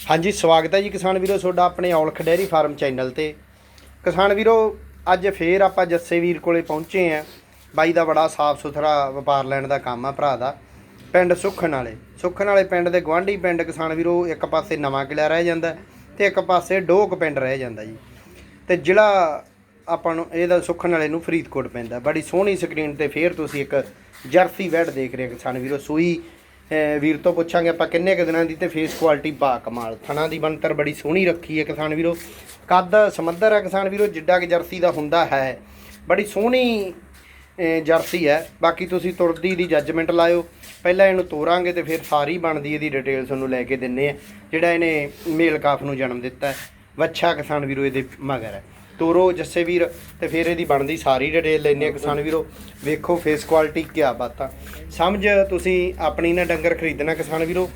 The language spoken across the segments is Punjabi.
ਹਾਂਜੀ, ਸਵਾਗਤ ਹੈ ਜੀ ਕਿਸਾਨ ਵੀਰੋ ਤੁਹਾਡਾ ਆਪਣੇ ਔਲਖ ਡੈਰੀ ਫਾਰਮ ਚੈਨਲ ਤੇ। ਕਿਸਾਨ ਵੀਰੋ, ਅੱਜ ਫੇਰ ਆਪਾਂ ਜੱਸੇ ਵੀਰ ਕੋਲੇ ਪਹੁੰਚੇ ਆਂ ਬਾਈ ਦਾ ਬੜਾ ਸਾਫ਼ ਸੁਥਰਾ ਵਪਾਰ ਲੈਣ ਦਾ ਕੰਮ ਆ ਭਰਾ ਦਾ, ਪਿੰਡ ਸੁਖਣ ਵਾਲੇ। ਸੁਖਣ ਵਾਲੇ ਪਿੰਡ ਦੇ ਗਵਾਂਢੀ ਪਿੰਡ ਕਿਸਾਨ ਵੀਰੋ, ਇੱਕ ਪਾਸੇ ਨਵਾਂ ਕਿਲਾ ਰਹਿ ਜਾਂਦਾ ਤੇ ਇੱਕ ਪਾਸੇ ਡੋਕ ਪਿੰਡ ਰਹਿ ਜਾਂਦਾ ਜੀ। ਤੇ ਜ਼ਿਲ੍ਹਾ ਆਪਾਂ ਨੂੰ ਇਹਦਾ ਸੁਖਣ ਵਾਲੇ ਨੂੰ ਫਰੀਦਕੋਟ ਪੈਂਦਾ। ਬੜੀ ਸੋਹਣੀ ਸਕਰੀਨ ਤੇ ਫੇਰ ਤੁਸੀਂ ਇੱਕ ਜਰਸੀ ਵੈੜ ਦੇਖ ਰਹੇ ਕਿਸਾਨ ਵੀਰੋ, ਸੂਈ ਵੀਰ ਤੋਂ ਪੁੱਛਾਂਗੇ ਆਪਾਂ ਕਿੰਨੇ ਕੁ ਦਿਨਾਂ ਦੀ ਤੇ ਫੇਸ ਕੁਆਲਿਟੀ ਬਾ ਕਮਾਲ। ਥਣਾ ਦੀ ਬਣਤਰ ਬੜੀ ਸੋਹਣੀ ਰੱਖੀ ਹੈ ਕਿਸਾਨ ਵੀਰੋ। ਕੱਦ ਸਮੁੰਦਰ ਹੈ ਕਿਸਾਨ ਵੀਰੋ, ਜਿੱਡਾ ਕਿ ਜਰਸੀ ਦਾ ਹੁੰਦਾ ਹੈ। ਬੜੀ ਸੋਹਣੀ ਜਰਸੀ ਹੈ। ਬਾਕੀ ਤੁਸੀਂ ਤੁਰਦੀ ਦੀ ਜੱਜਮੈਂਟ ਲਾਇਓ। ਪਹਿਲਾਂ ਇਹਨੂੰ ਤੋਰਾਂਗੇ ਤੇ ਫਿਰ ਸਾਰੀ ਬਣਦੀ ਇਹਦੀ ਡਿਟੇਲ ਤੁਹਾਨੂੰ ਲੈ ਕੇ ਦਿੰਨੇ ਆ। ਜਿਹੜਾ ਇਹਨੇ ਮੇਲ ਕਾਫ ਨੂੰ ਜਨਮ ਦਿੱਤਾ ਹੈ। ਵੱਛਾ ਕਿਸਾਨ ਵੀਰੋ, ਇਹਦੇ ਮਗਰ ਹੈ। ਤੋਰੋ ਜੱਸੇ ਵੀਰ, ਤੇ ਫਿਰ ਇਹਦੀ ਬਣਦੀ ਸਾਰੀ ਡਿਟੇਲ ਲੈਣੇ ਆ ਕਿਸਾਨ ਵੀਰੋ। ਵੇਖੋ ਫੇਸ ਕੁਆਲਿਟੀ ਕਿਆ ਬਾਤਾਂ। ਸਮਝ, ਤੁਸੀਂ ਆਪਣੀ ਨਾ ਡੰਗਰ ਖਰੀਦਣਾ ਕਿਸਾਨ ਵੀਰੋ।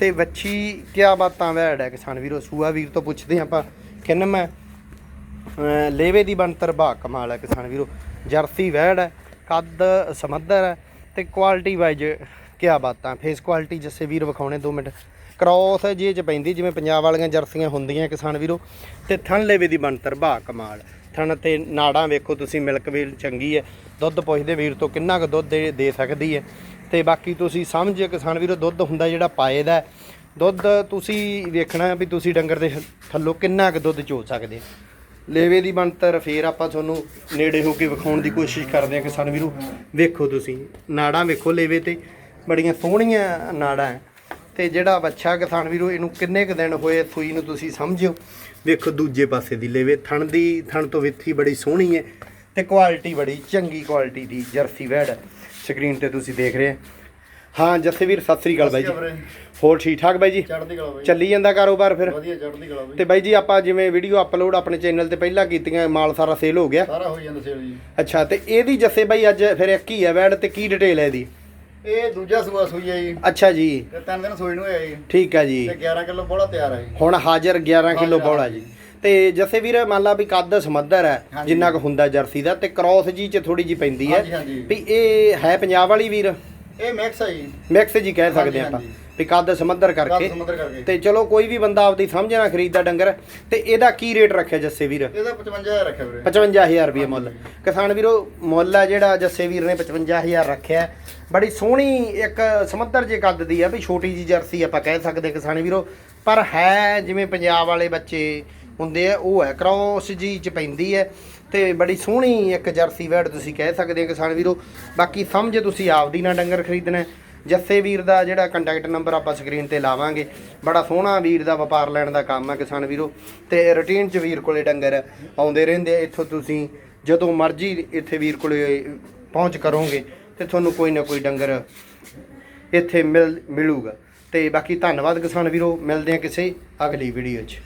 ਤੇ ਵੱਛੀ ਕਿਆ ਬਾਤਾਂ ਵੈੜ ਹੈ ਕਿਸਾਨ ਵੀਰੋ, ਸੂਆ ਵੀਰ ਤੋਂ ਪੁੱਛਦੇ ਹਾਂ ਆਪਾਂ। ਕਿੰਨ ਮੈਂ ਲੇਵੇ ਦੀ ਬਣਤਰ ਬਾ ਕਮਾਲ ਹੈ ਕਿਸਾਨ ਵੀਰੋ। ਜਰਸੀ ਵੈੜ ਹੈ, ਕੱਦ ਸਮੱਧਰ ਹੈ, ਤੇ ਕੁਆਲਿਟੀ ਵਾਈਜ਼ ਕਿਆ ਬਾਤਾਂ ਫੇਸ ਕੁਆਲਿਟੀ ਜੱਸੇ ਵੀਰ ਵਿਖਾਉਣੇ 2 ਮਿੰਟ। ਕ੍ਰੋਸ ਜੇ ਚ ਪੈਂਦੀ, ਜਿਵੇਂ ਪੰਜਾਬ ਵਾਲੀਆਂ ਜਰਸੀਆਂ ਹੁੰਦੀਆਂ ਕਿਸਾਨ ਵੀਰੋ। ਤੇ ਥਣ ਲੇਵੇ ਦੀ ਬਣਤਰ ਬਾ ਕਮਾਲ। ਥਣ ਤੇ ਨਾੜਾਂ ਵੇਖੋ ਤੁਸੀਂ, ਮਿਲਕ ਵੀਲ ਚੰਗੀ ਹੈ। ਦੁੱਧ ਪੁੱਛਦੇ ਵੀਰ ਤੋਂ ਕਿੰਨਾ ਕੁ ਦੁੱਧ ਦੇ ਦੇ ਸਕਦੀ ਹੈ। ਤੇ ਬਾਕੀ ਤੁਸੀਂ ਸਮਝ, ਕਿਸਾਨ ਵੀਰੋ, ਦੁੱਧ ਹੁੰਦਾ ਜਿਹੜਾ ਪਾਏ ਦਾ ਦੁੱਧ ਤੁਸੀਂ ਵੇਖਣਾ ਵੀ ਤੁਸੀਂ ਡੰਗਰ ਦੇ ਥੱਲੋਂ ਕਿੰਨਾ ਕੁ ਦੁੱਧ ਚੋ ਸਕਦੇ ਲੇਵੇ ਦੀ ਬਣਤਰ ਫੇਰ ਆਪਾਂ ਤੁਹਾਨੂੰ ਨੇੜੇ ਹੋ ਕੇ ਵਿਖਾਉਣ ਦੀ ਕੋਸ਼ਿਸ਼ ਕਰਦੇ ਹਾਂ ਕਿਸਾਨ ਵੀਰੋ। ਵੇਖੋ ਤੁਸੀਂ, ਨਾੜਾਂ ਵੇਖੋ ਲੇਵੇ ਤੇ। ਬੜੀਆਂ ਸੋਹਣੀਆਂ ਨਾੜਾਂ ਹੈ। ਤੇ ਜਿਹੜਾ ਬੱਚਾ ਕਿਸਾਨ ਵੀਰੋ ਇਹਨੂੰ ਕਿੰਨੇ ਕੁ ਦਿਨ ਹੋਏ ਸੂਈ ਨੂੰ ਤੁਸੀਂ ਸਮਝਿਓ? ਵੇਖੋ ਦੂਜੇ ਪਾਸੇ ਦੀ ਲੇਵੇ ਥਣ ਦੀ ਥਣ ਤੋਂ ਵਿੱਥੀ ਬੜੀ ਸੋਹਣੀ ਹੈ ਤੇ ਕੁਆਲਿਟੀ ਬੜੀ ਚੰਗੀ ਕੁਆਲਿਟੀ ਦੀ ਜਰਸੀ ਵੈੜ ਸਕਰੀਨ ਤੇ ਤੁਸੀਂ ਦੇਖ ਰਹੇ ਹੋ। ਹਾਂ ਜੱਸੇਵੀਰ ਸਤਿ ਸ੍ਰੀ ਅਕਾਲ ਬਾਈ ਜੀ। ਹੋਰ ਠੀਕ ਠਾਕ ਬਾਈ ਜੀ? ਚੜ੍ਹਦੀ ਕਲਾ ਬਾਈ। ਚੱਲੀ ਜਾਂਦਾ ਕਾਰੋਬਾਰ ਫਿਰ? ਵਧੀਆ ਚੜ੍ਹਦੀ ਕਲਾ ਬਾਈ। ਤੇ ਬਾਈ ਜੀ ਆਪਾਂ ਜਿਵੇਂ ਵੀਡੀਓ ਅਪਲੋਡ ਆਪਣੇ ਚੈਨਲ ਤੇ ਪਹਿਲਾਂ ਕੀਤੀਆਂ ਮਾਲ ਸਾਰਾ ਸੇਲ ਹੋ ਗਿਆ। ਸਾਰਾ ਹੋਈ ਜਾਂਦਾ ਸੇਲ ਜੀ। ਅੱਛਾ ਤੇ ਇਹਦੀ ਜੱਸੇ ਬਾਈ ਅੱਜ ਫਿਰ ਇੱਕ ਹੀ ਹੈ ਵੈੜ ਤੇ ਕੀ ਡਿਟੇਲ ਹੈ ਇਹਦੀ? ਇਹ ਦੂਜਾ ਸੂਆ ਸੂਈ ਹੈ ਜੀ। ਅੱਛਾ ਜੀ। ਤੇ ਤਿੰਨ ਦਿਨ ਸੂਈ ਨੂੰ ਹੋਇਆ ਜੀ। ਠੀਕ ਹੈ ਜੀ। ਤੇ 11 ਕਿਲੋ ਬੋਲਾ ਤਿਆਰ ਹੈ ਜੀ। ਹੁਣ ਹਾਜ਼ਰ 11 ਕਿਲੋ ਬੌਲਾ ਜੀ। ਤੇ ਜੱਸੇ ਵੀਰ ਮੰਨ ਲਾ ਵੀ ਕੱਦ ਸਮੱਧਰ ਹੈ। ਜਿੰਨਾ ਕੁ ਹੁੰਦਾ ਜਰਸੀ ਦਾ ਤੇ ਕ੍ਰੋਸ ਜੀ ਚ ਥੋੜੀ ਜੀ ਪੈਂਦੀ ਹੈ। ਵੀ ਇਹ ਹੈ ਪੰਜਾਬ ਵਾਲੀ ਵੀਰ? ਇਹ ਮਿਕਸ ਹੈ ਜੀ। ਮਿਕਸ ਜੀ ਕਹਿ ਸਕਦੇ ਆਪਾਂ। ਵੀ ਕੱਦ ਸਮੁੰਦਰ ਕਰਕੇ। ਤੇ ਚਲੋ ਕੋਈ ਵੀ ਬੰਦਾ ਆਪਦੀ ਸਮਝ ਨਾਲ ਖਰੀਦਦਾ ਡੰਗਰ। ਤੇ ਇਹਦਾ ਕੀ ਰੇਟ ਰੱਖਿਆ ਜੱਸੇ ਵੀਰ? ਇਹਦਾ 55000 ਰੱਖਿਆ ਵੀਰੇ। 55000 ਰੁਪਏ ਮੁੱਲ। ਕਿਸਾਨ ਵੀਰੋ ਮੁੱਲ ਆ ਜਿਹੜਾ ਜੱਸੇ ਵੀਰ ਨੇ 55000 ਰੱਖਿਆ। ਬੜੀ ਸੋਹਣੀ ਇੱਕ ਸਮੱਧਰ ਜੇ ਕੱਦ ਦੀ ਆ ਵੀ ਛੋਟੀ ਜੀ ਜਰਸੀ ਆਪਾਂ ਕਹਿ ਸਕਦੇ ਕਿਸਾਨ ਵੀਰੋ। ਪਰ ਹੈ ਜਿਵੇਂ ਪੰਜਾਬ ਵਾਲੇ ਬੱਚੇ ਹੁੰਦੇ ਆ, ਉਹ ਹੈ ਕ੍ਰੋਸ ਜੀ ਚ ਪੈਂਦੀ ਹੈ ਤੇ ਬੜੀ ਸੋਹਣੀ ਇੱਕ ਜਰਸੀ ਵੈੜ ਤੁਸੀਂ ਕਹਿ ਸਕਦੇ ਆ ਕਿਸਾਨ ਵੀਰੋ। ਬਾਕੀ ਸਮਝ ਤੁਸੀਂ ਆਪਦੀ ਨਾਲ ਡੰਗਰ ਖਰੀਦਣਾ ਜੱਸੇ ਵੀਰ ਦਾ ਜਿਹੜਾ ਕੰਟੈਕਟ ਨੰਬਰ ਆਪਾਂ ਸਕਰੀਨ ਤੇ ਲਾਵਾਂਗੇ। ਬੜਾ ਸੋਹਣਾ ਵੀਰ ਦਾ ਵਪਾਰ ਲੈਣ ਦਾ ਕੰਮ ਹੈ ਕਿਸਾਨ ਵੀਰੋ। ਤੇ ਰੂਟੀਨ ਚ ਵੀਰ ਕੋਲੇ ਡੰਗਰ ਆਉਂਦੇ ਰਹਿੰਦੇ ਇੱਥੋਂ ਤੁਸੀਂ ਜਦੋਂ ਮਰਜ਼ੀ ਇੱਥੇ ਵੀਰ ਕੋਲੇ ਪਹੁੰਚ ਕਰੋਗੇ। ਤੇ ਤੁਹਾਨੂੰ ਕੋਈ ਨਾ ਕੋਈ ਡੰਗਰ ਇੱਥੇ ਮਿਲ, ਮਿਲੂਗਾ। ਤੇ ਬਾਕੀ ਧੰਨਵਾਦ ਕਿਸਾਨ ਵੀਰੋ, ਮਿਲਦੇ ਆ ਕਿਸੇ ਅਗਲੀ ਵੀਡੀਓ 'ਚ।